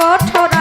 কঠোর